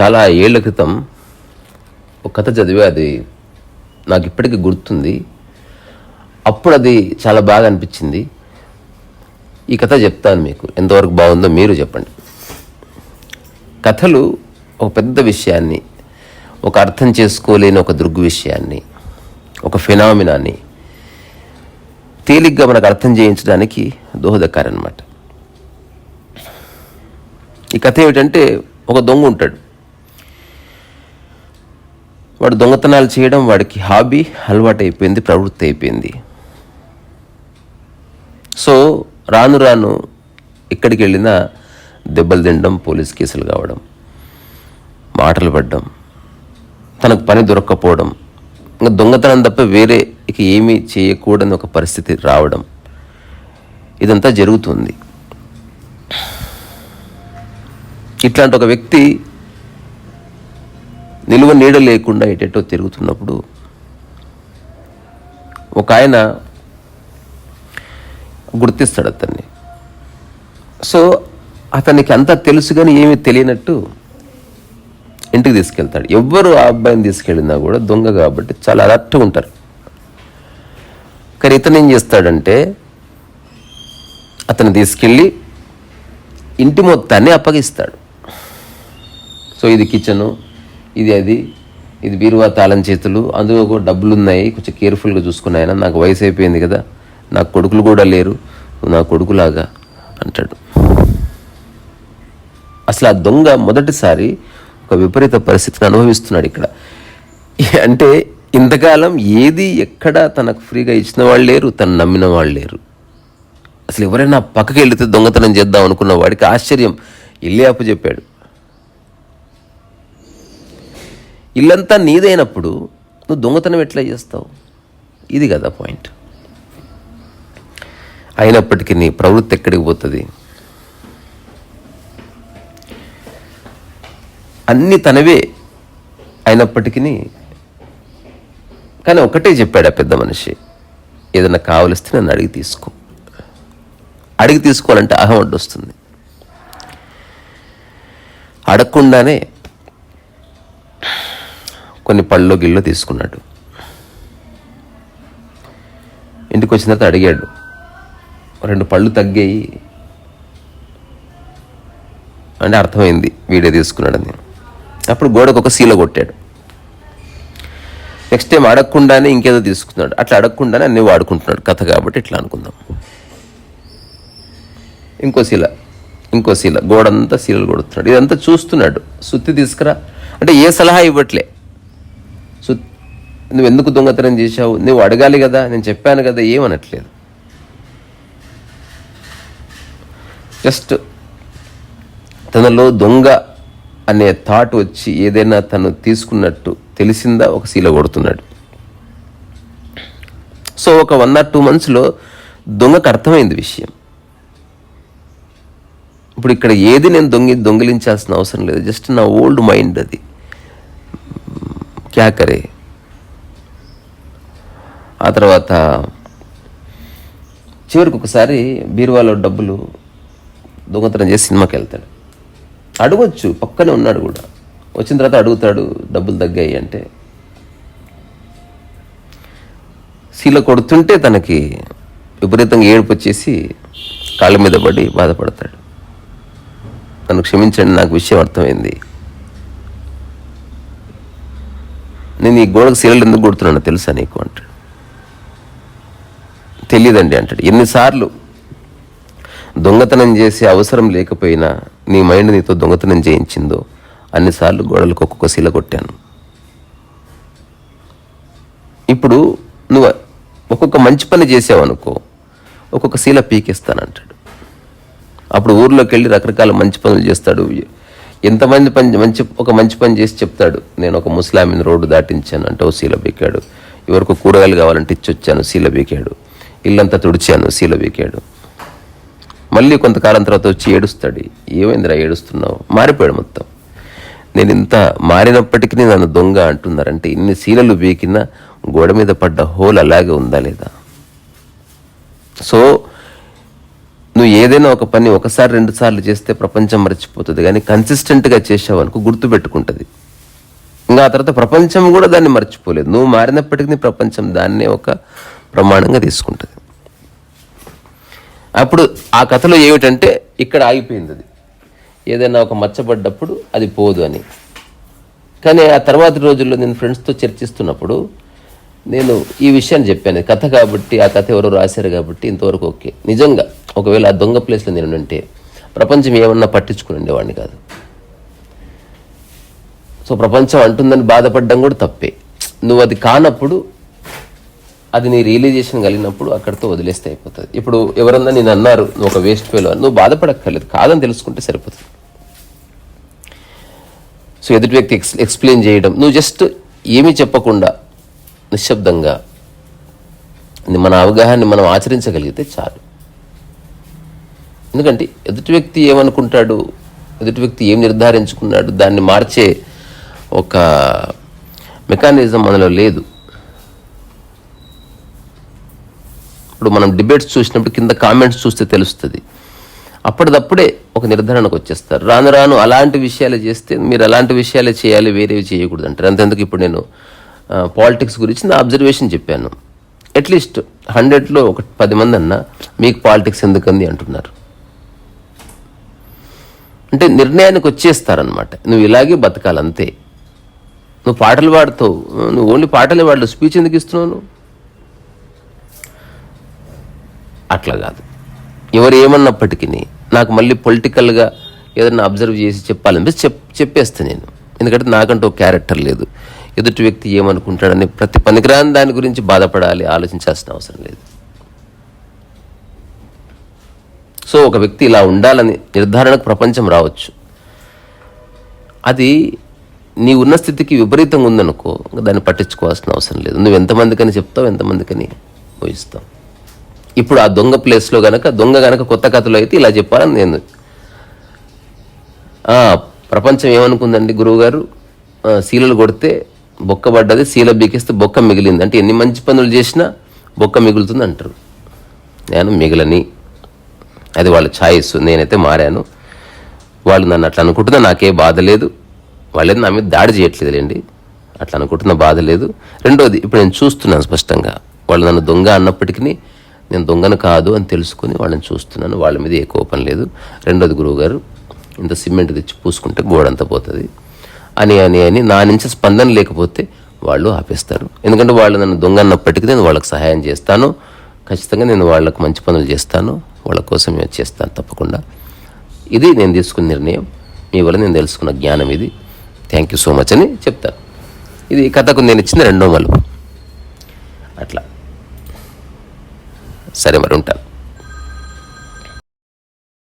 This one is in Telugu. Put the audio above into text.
చాలా ఏళ్ళ క్రితం ఒక కథ చదివే అది. నాకు ఇప్పటికీ గుర్తుంది. అప్పుడు అది చాలా బాగా అనిపించింది. ఈ కథ చెప్తాను మీకు. ఎంతవరకు బాగుందో మీరు చెప్పండి. కథలు ఒక పెద్ద విషయాన్ని ఒక అర్థం చేసుకోలేని ఒక దృగ్గు విషయాన్ని ఒక ఫినామినాన్ని తేలిగ్గా మనకు అర్థం చేయించడానికి దోహదకారనమాట ఈ కథ ఏమిటంటే ఒక దొంగ ఉంటాడు. వాడు దొంగతనాలు చేయడం వాడికి హాబీ అలవాటు అయిపోయింది ప్రవృత్తి అయిపోయింది సో రాను రాను ఎక్కడికి వెళ్ళినా దెబ్బలు తినడం పోలీస్ కేసులు కావడం మాటలు పడ్డం తనకు పని దొరక్కపోవడం ఇంకా దొంగతనం తప్ప వేరే ఇక ఏమీ చేయకూడని ఒక పరిస్థితి రావడం ఇదంతా జరుగుతుంది. ఇట్లాంటి ఒక వ్యక్తి నిలువ నీడ లేకుండా ఎటెటో తిరుగుతున్నప్పుడు ఒక ఆయన గుర్తిస్తాడు అతన్ని. సో అతనికి అంతా తెలుసు కానీ ఏమీ తెలియనట్టు ఇంటికి తీసుకెళ్తాడు. ఎవ్వరు ఆ అబ్బాయిని తీసుకెళ్ళినా కూడా దొంగ కాబట్టి చాలా అలర్ట్గా ఉంటారు. కానీ ఇతను ఏం చేస్తాడంటే అతను తీసుకెళ్ళి ఇంటి మొత్తాన్ని అప్పగిస్తాడు. సో ఇది కిచెను ఇది అది ఇది బీరువా తాళం చేతులు అందులో కూడా డబ్బులు ఉన్నాయి కొంచెం కేర్ఫుల్గా చూసుకున్నాయన నాకు వయసు అయిపోయింది కదా నాకు కొడుకులు కూడా లేరు నా కొడుకులాగా అంటాడు. అసలు ఆ దొంగ మొదటిసారి ఒక విపరీత పరిస్థితిని అనుభవిస్తున్నాడు ఇక్కడ. అంటే ఇంతకాలం ఏది ఎక్కడ తనకు ఫ్రీగా ఇచ్చిన వాళ్ళు లేరు తను నమ్మిన వాళ్ళు లేరు. అసలు ఎవరైనా పక్కకి వెళితే దొంగతనం చేద్దాం అనుకున్న వాడికి ఆశ్చర్యం. ఇల్లే అప్పచెప్పాడు ఇల్లంతా నీదైనప్పుడు నువ్వు దొంగతనం ఎట్లా చేస్తావు? ఇది కదా పాయింట్. అయినప్పటికీ నీ ప్రవృత్తి ఎక్కడికి పోతుంది? అన్ని తనవే అయినప్పటికీ కానీ ఒకటే చెప్పాడు ఆ పెద్ద మనిషి ఏదైనా కావలిస్తే నన్ను అడిగి తీసుకో. అడిగి తీసుకోవాలంటే అహం అడ్డు వస్తుంది. అడగకుండానే కొన్ని పళ్ళు గిళ్ళు తీసుకున్నాడు. ఇంటికి వచ్చిన తర్వాత అడిగాడు. రెండు పళ్ళు తగ్గాయి. అంటే అర్థమైంది వీడే తీసుకున్నాడని. అప్పుడు గోడకు ఒక సీల కొట్టాడు. నెక్స్ట్ టైం అడగకుండానే ఇంకేదో తీసుకున్నాడు. అట్లా అడగకుండానే అన్నీ వాడుకుంటున్నాడు. కథ కాబట్టి ఇట్లా అనుకుందాం. ఇంకో శీల. ఇంకో శీల. గోడంతా శీలలు కొడుతున్నాడు. ఇదంతా చూస్తున్నాడు. సుత్తి తీసుకురా. అంటే ఏ సలహా ఇవ్వట్లే. సు నువ్వు ఎందుకు దొంగతనం చేశావు? నువ్వు అడగాలి కదా. నేను చెప్పాను కదా. ఏమనట్లేదు. జస్ట్ తనలో దొంగ అనే థాట్ వచ్చి ఏదైనా తను తీసుకున్నట్టు తెలిసిందా? ఒక శీల కొడుతున్నాడు. సో ఒక వన్ ఆర్ టూ మంత్స్లో దొంగకు అర్థమైంది విషయం. ఇప్పుడు ఇక్కడ ఏది నేను దొంగి దొంగిలించాల్సిన అవసరం లేదు. జస్ట్ నా ఓల్డ్ మైండ్ అది. క్యాకరే ఆ తర్వాత చివరికి ఒకసారి బీరువాలో డబ్బులు దొంగతనం చేసి సినిమాకి వెళ్తాడు అడగొచ్చు పక్కనే ఉన్నాడు కూడా. వచ్చిన తర్వాత అడుగుతాడు డబ్బులు తగ్గాయి అంటే. శీల కొడుతుంటే తనకి విపరీతంగా ఏడుపు వచ్చేసి కాళ్ళ మీద పడి బాధపడతాడు. నన్ను క్షమించండి నాకు విషయం అర్థమైంది. నేను ఈ గోడకు శీలలు ఎందుకు కొడుతున్నానో తెలుసా నీకు? అంటాడు. తెలియదండి అంటాడు. ఎన్నిసార్లు దొంగతనం చేసే అవసరం లేకపోయినా నీ మైండ్ నీతో దొంగతనం చేయించిందో అన్నిసార్లు గోడలకు ఒక్కొక్క శీల కొట్టాను. ఇప్పుడు నువ్వు ఒక్కొక్క మంచి పని చేసావు అనుకో ఒక్కొక్క శీల పీకిస్తానంటాడు. అప్పుడు ఊర్లోకి వెళ్ళి రకరకాల మంచి పనులు చేస్తాడు. ఎంతమంది పని మంచి ఒక మంచి పని చేసి చెప్తాడు నేను ఒక ముస్లామిని రోడ్డు దాటించాను అంటే ఓ శీల బీకాడు ఎవరికి కూరగాయలు కావాలంటే ఇచ్చొచ్చాను శీల బీకాడు ఇల్లంతా తుడిచాను శీల బీకాడు మళ్ళీ కొంతకాలం తర్వాత వచ్చి ఏడుస్తాడు. ఏమైందిరా ఏడుస్తున్నావు? మారిపోయాడు మొత్తం. నేను ఇంత మారినప్పటికీ నన్ను దొంగ అంటున్నారంటే ఇన్ని శీలలు బీకినా గోడ మీద పడ్డ హోల్ అలాగే ఉందా లేదా? సో నువ్వు ఏదైనా ఒక పని ఒకసారి రెండు సార్లు చేస్తే ప్రపంచం మర్చిపోతుంది కానీ కన్సిస్టెంట్గా చేసావనుకో గుర్తుపెట్టుకుంటుంది ఇంకా ఆ తర్వాత ప్రపంచం కూడా దాన్ని మర్చిపోలేదు. నువ్వు మారినప్పటికీ ప్రపంచం దాన్నే ఒక ప్రమాణంగా తీసుకుంటుంది. అప్పుడు ఆ కథలో ఏమిటంటే ఇక్కడ ఆగిపోయింది అది. ఏదైనా ఒక మచ్చబడ్డప్పుడు అది పోదు అని. కానీ ఆ తర్వాత రోజుల్లో నేను ఫ్రెండ్స్తో చర్చిస్తున్నప్పుడు నేను ఈ విషయాన్ని చెప్పాను. కథ కాబట్టి ఆ కథ ఎవరో రాశారు కాబట్టి ఇంతవరకు ఓకే. నిజంగా ఒకవేళ ఆ దొంగ ప్లేస్లో నేను ఉంటే ప్రపంచం ఏమన్నా పట్టించుకుని ఉండేవాడిని కాదు. సో ప్రపంచం అంటుందని బాధపడడం కూడా తప్పే. నువ్వు అది కానప్పుడు అది నీ రియలైజేషన్ కలిగినప్పుడు అక్కడితో వదిలేస్తే అయిపోతుంది. ఇప్పుడు ఎవరన్నా నేను అన్నారు నువ్వు ఒక వేస్ట్ ఫెయిల్ అని నువ్వు బాధపడక్కర్లేదు. కాదని తెలుసుకుంటే సరిపోతుంది. సో ఎదుటి వ్యక్తి ఎక్స్ ఎక్స్ప్లెయిన్ చేయడం నువ్వు జస్ట్ ఏమీ చెప్పకుండా నిశ్శబ్దంగా మన అవగాహన మనం ఆచరించగలిగితే చాలు. ఎందుకంటే ఎదుటి వ్యక్తి ఏమనుకుంటాడు ఎదుటి వ్యక్తి ఏం నిర్ధారించుకున్నాడు దాన్ని మార్చే ఒక మెకానిజం మనలో లేదు. ఇప్పుడు మనం డిబేట్స్ చూసినప్పుడు కింద కామెంట్స్ చూస్తే తెలుస్తుంది. అప్పటిదప్పుడే ఒక నిర్ధారణకు వచ్చేస్తారు. రాను రాను అలాంటి విషయాలు చేస్తే మీరు అలాంటి విషయాలే చేయాలి వేరేవి చేయకూడదు అంటారు అంతెందుకు ఇప్పుడు నేను పాలిటిక్స్ గురించి నా అబ్జర్వేషన్ చెప్పాను. అట్లీస్ట్ హండ్రెడ్లో ఒక పది మంది అన్న మీకు పాలిటిక్స్ ఎందుకంది అంటున్నారు. అంటే నిర్ణయానికి వచ్చేస్తారనమాట నువ్వు ఇలాగే బతకాలంతే. నువ్వు పాటలు పాడుతావు. నువ్వు ఓన్లీ పాటలే పాడలేవు. స్పీచ్ ఎందుకు ఇస్తున్నావు నువ్వు అట్లా కాదు. ఎవరు ఏమన్నప్పటికీ నాకు మళ్ళీ పొలిటికల్గా ఏదైనా అబ్జర్వ్ చేసి చెప్పాలనిపిస్తే చెప్ చెప్పేస్తాను నేను. ఎందుకంటే నాకంటూ క్యారెక్టర్ లేదు. ఎదుటి వ్యక్తి ఏమనుకుంటాడని ప్రతి పనికిరాని దాని గురించి బాధపడాలి ఆలోచించాల్సిన అవసరం లేదు. సో ఒక వ్యక్తి ఇలా ఉండాలని నిర్ధారణకు ప్రపంచం రావచ్చు. అది నీ ఉన్న స్థితికి విపరీతంగా ఉందనుకో దాన్ని పట్టించుకోవాల్సిన అవసరం లేదు. నువ్వు ఎంతమందికని చెప్తావు ఎంతమందికని ఊహిస్తావు. ఇప్పుడు ఆ దొంగ ప్లేస్లో గనక దొంగ గనక కొత్త కథలో అయితే ఇలా చెప్పాలని నేను. ప్రపంచం ఏమనుకుందండి గురువుగారు? శీలలు కొడితే బొక్క పడ్డది శీల బీకేస్తే బొక్క మిగిలింది. అంటే ఎన్ని మంచి పనులు చేసినా బొక్క మిగులుతుంది అంటారు. నేను మిగిలని. అది వాళ్ళ ఛాయిస్ నేనైతే మారాను. వాళ్ళు నన్ను అట్లా అనుకుంటున్నా నాకే బాధ లేదు. వాళ్ళేది నా మీద దాడి చేయట్లేదులేండి. అట్లా అనుకుంటున్న బాధ లేదు. రెండోది ఇప్పుడు నేను చూస్తున్నాను స్పష్టంగా. వాళ్ళు నన్ను దొంగ అన్నప్పటికీ నేను దొంగను కాదు అని తెలుసుకుని వాళ్ళని చూస్తున్నాను. వాళ్ళ మీద ఏ కోపం లేదు. రెండోది గురువుగారు ఇంత సిమెంట్ తెచ్చి పూసుకుంటే గోడంతా పోతుంది. అని అని అని నా నుంచి స్పందన లేకపోతే వాళ్ళు ఆపేస్తారు. ఎందుకంటే వాళ్ళు నన్ను దొంగ అన్నప్పటికీ నేను వాళ్ళకి సహాయం చేస్తాను. ఖచ్చితంగా నేను వాళ్ళకు మంచి పనులు చేస్తాను. వాళ్ళ కోసం నేను చేస్తాను తప్పకుండా. ఇది నేను తీసుకున్న నిర్ణయం. మీ వల్ల నేను తెలుసుకున్న జ్ఞానం ఇది. థ్యాంక్ యూ సో మచ్ అని చెప్తాను ఇది కథకు నేను ఇచ్చిన రెండో మలుపు. అట్లా. సరే మరి ఉంటాను